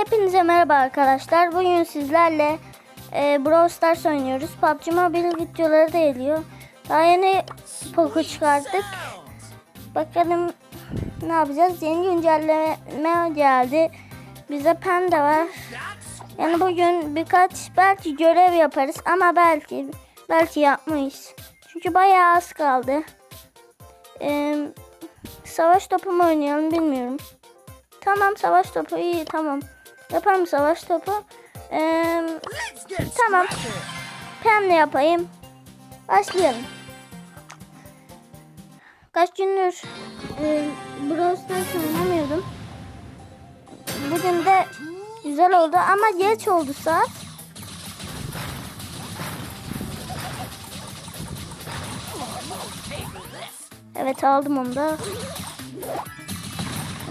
Hepinize merhaba arkadaşlar. Bugün sizlerle e, Brawl Stars oynuyoruz. PUBG Mobile videoları da geliyor. Daha yeni Poco çıkarttık. Bakalım ne yapacağız? Yeni güncelleme geldi. Bize panda var. Yani bugün birkaç belki görev yaparız ama belki belki yapmayız. Çünkü bayağı az kaldı. Ee, savaş topu mu oynayalım bilmiyorum. Tamam savaş topu iyi tamam. Yapalım savaş topu. Ee, tamam. Pemle yapayım. Başlayalım. Kaç gündür e, Brawl Stars oynamıyordum. Bugün de güzel oldu ama geç oldu saat. Evet aldım onu da.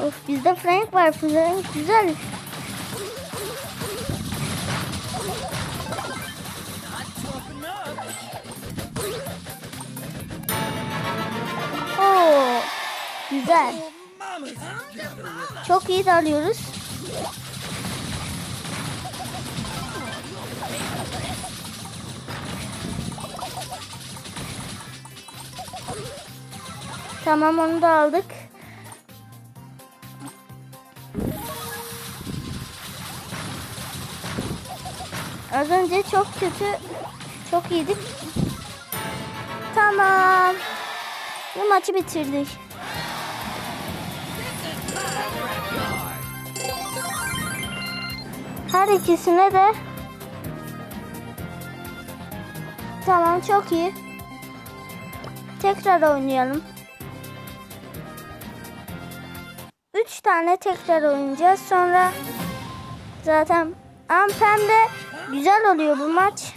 Of bizde Frank var. Frank güzel. Güzel. Çok iyi dalıyoruz. Tamam onu da aldık. Az önce çok kötü, çok iyiydik. Tamam. Bu maçı bitirdik. Her ikisine de Tamam çok iyi. Tekrar oynayalım. Üç tane tekrar oynayacağız. Sonra zaten Ampem'de güzel oluyor bu maç.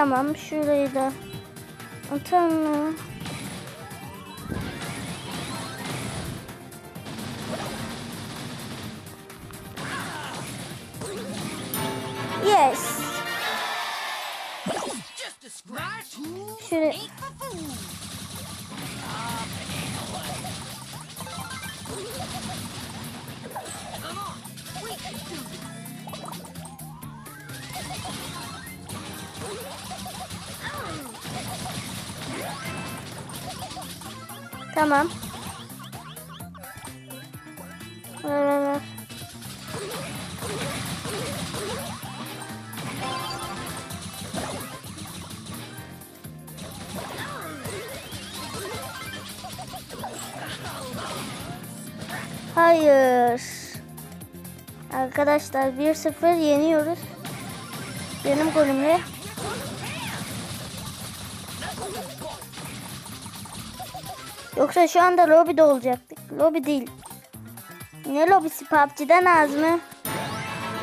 Tamam şurayı da atalım. Tamam. Ver. Hayır. Arkadaşlar 1-0 yeniyoruz. Benim golümle. Yoksa şu anda lobide olacaktık. Lobi değil. Ne lobisi PUBG'den az mı?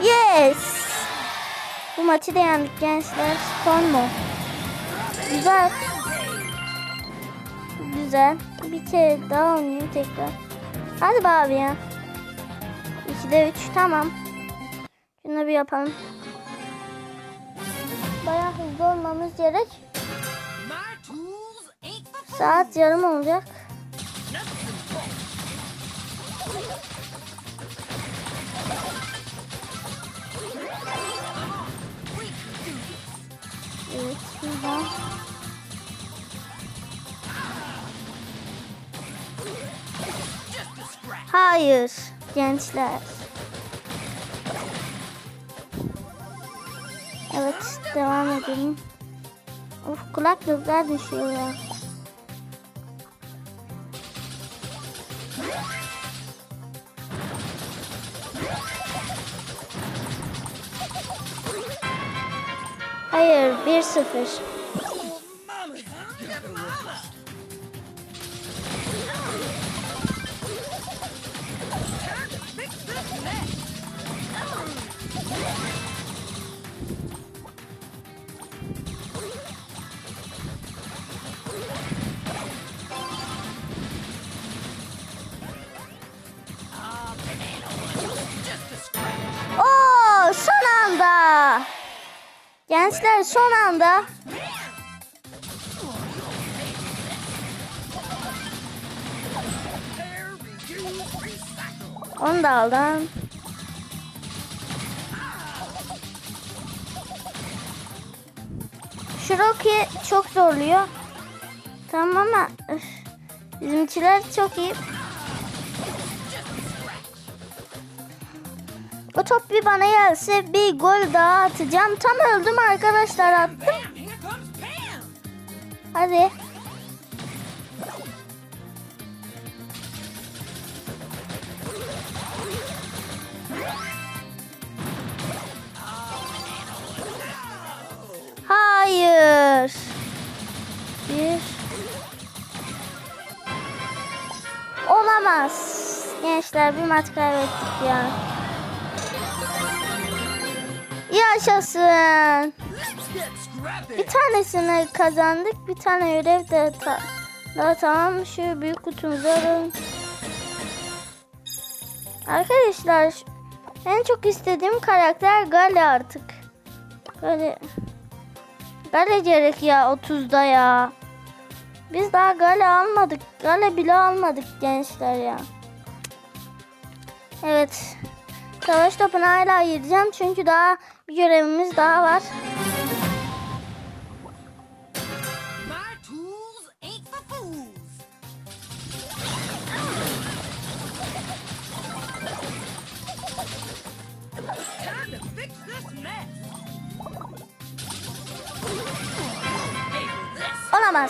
Yes! Bu maçı da yendik gençler. Son mu? Güzel. Güzel. Bir kere daha oynayayım tekrar. Hadi be abi ya. 2'de 3 tamam. Şunu bir yapalım. Bayağı hızlı olmamız gerek. Saat yarım olacak. Evet, şuradan. Hayır, gençler. Evet, devam edelim. Of, kulaklıklar düşüyor ya. Hayır, Gençler son anda onu da aldım. Şu Rocky çok zorluyor. Tamam ama üf, bizimkiler çok iyi. O top bir bana gelse bir gol daha atacağım. Tam öldüm arkadaşlar attım. Hadi. Hayır. Bir. Olamaz. Gençler bir maç kaybettik ya. Yaşasın. Bir tanesini kazandık. Bir tane görev de ta daha tamam. Şu büyük kutumuzu alalım. Arkadaşlar en çok istediğim karakter Gale artık. Gale. Gale gerek ya 30'da ya. Biz daha Gale almadık. Gale bile almadık gençler ya. Evet. Savaş topuna hala gireceğim çünkü daha bir görevimiz daha var. My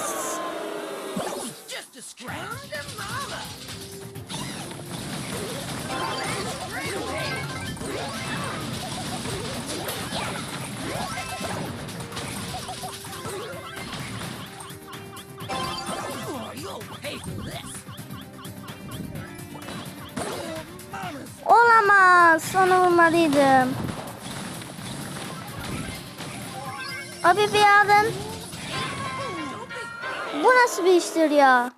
Olamaz. Onu vurmalıydım. Abi bir alın. Bu nasıl bir iştir ya?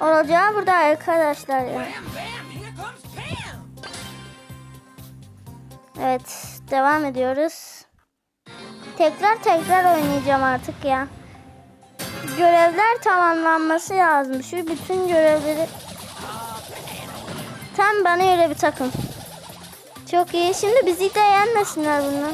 Olacağı burada arkadaşlar ya. Evet devam ediyoruz. Tekrar tekrar oynayacağım artık ya. Görevler tamamlanması lazım. Şu bütün görevleri tam bana göre bir takım. Çok iyi. Şimdi bizi de yenmesinler bunlar.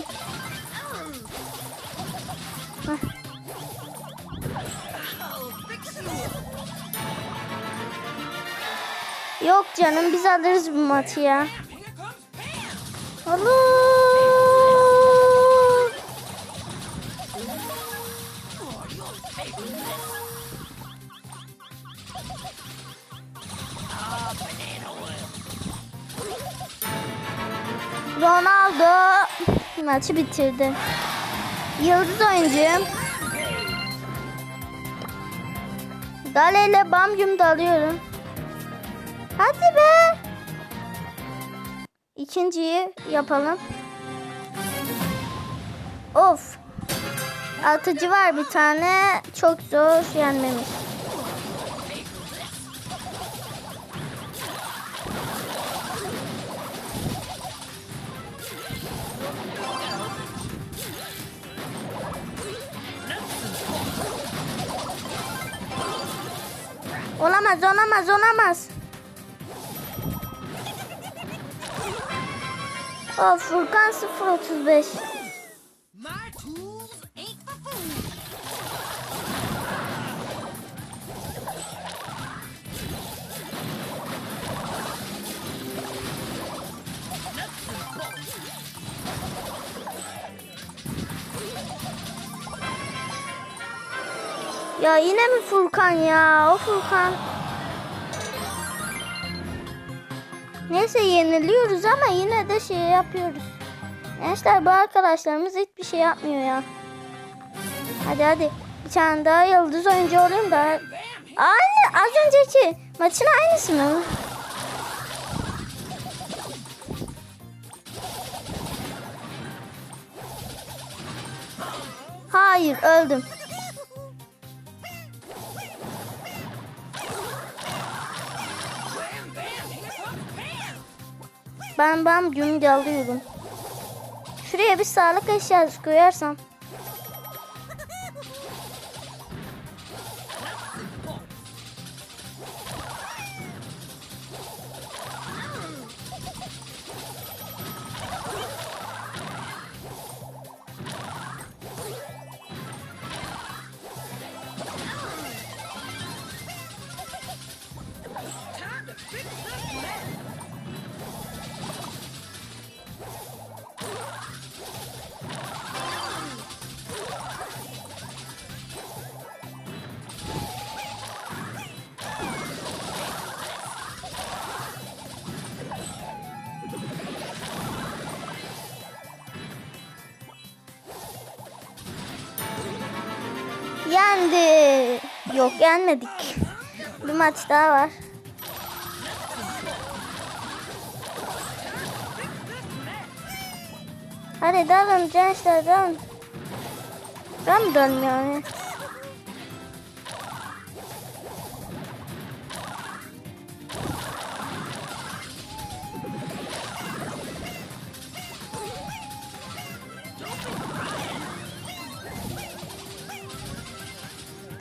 Yok canım biz alırız bu maçı ya. Allah! Ronaldo maçı bitirdi. Yıldız oyuncu. Gale ile Bamgüm de alıyorum. Hadi be. İkinciyi yapalım. Of. Atıcı var bir tane. Çok zor yenmemiz. Olamaz, olamaz, olamaz. Of Furkan 035. yine mi Furkan ya? O Furkan. Neyse yeniliyoruz ama yine de şey yapıyoruz. Gençler bu arkadaşlarımız hiçbir şey yapmıyor ya. Hadi hadi. Bir tane daha yıldız oyuncu olayım da. Aynı az önceki maçın aynısı mı? Hayır öldüm. Ben ben gün alıyorum. Şuraya bir sağlık eşyası koyarsam. Yendi. Yok yenmedik. Bir maç daha var. Hadi dalın gençler dalın. Ben mi dalım yani?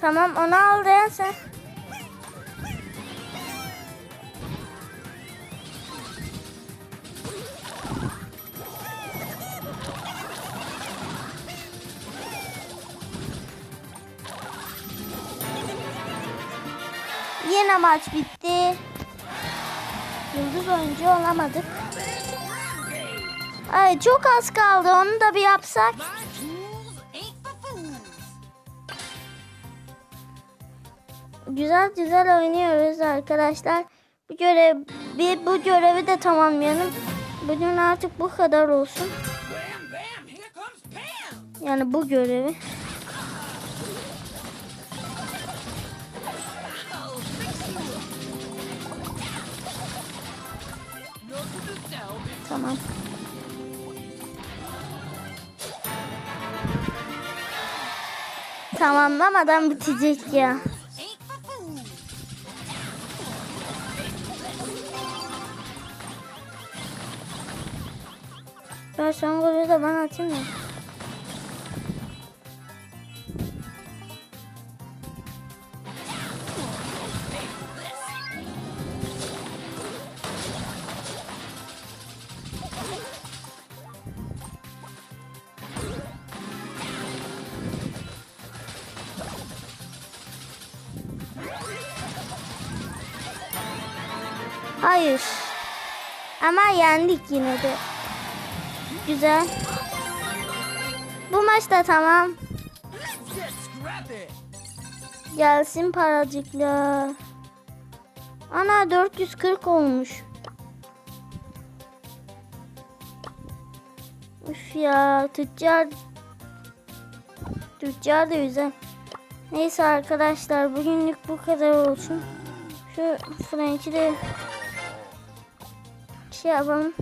Tamam onu al ya sen. Yine maç bitti. Yıldız oyuncu olamadık. Ay çok az kaldı. Onu da bir yapsak. Güzel güzel oynuyoruz arkadaşlar. Bu görev bir bu görevi de tamamlayalım. Bugün artık bu kadar olsun. Yani bu görevi. Tamam. Tamamlamadan bitecek ya. Ben son golü de ben atayım ya. Hayır. Ama yendik yine de. Güzel. Bu maç da tamam. Gelsin paracıklar. Ana 440 olmuş. Üf ya tüccar. Tüccar da güzel. Neyse arkadaşlar bugünlük bu kadar olsun. Şu Frank'i de şey yapalım.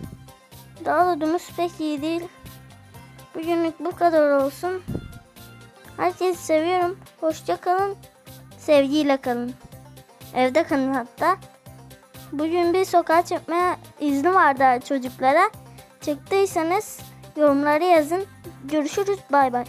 Dağladığımız pek iyi değil. Bugünlük bu kadar olsun. Herkesi seviyorum. Hoşça kalın. Sevgiyle kalın. Evde kalın hatta. Bugün bir sokağa çıkma izni vardı çocuklara. Çıktıysanız yorumlara yazın. Görüşürüz. Bay bay.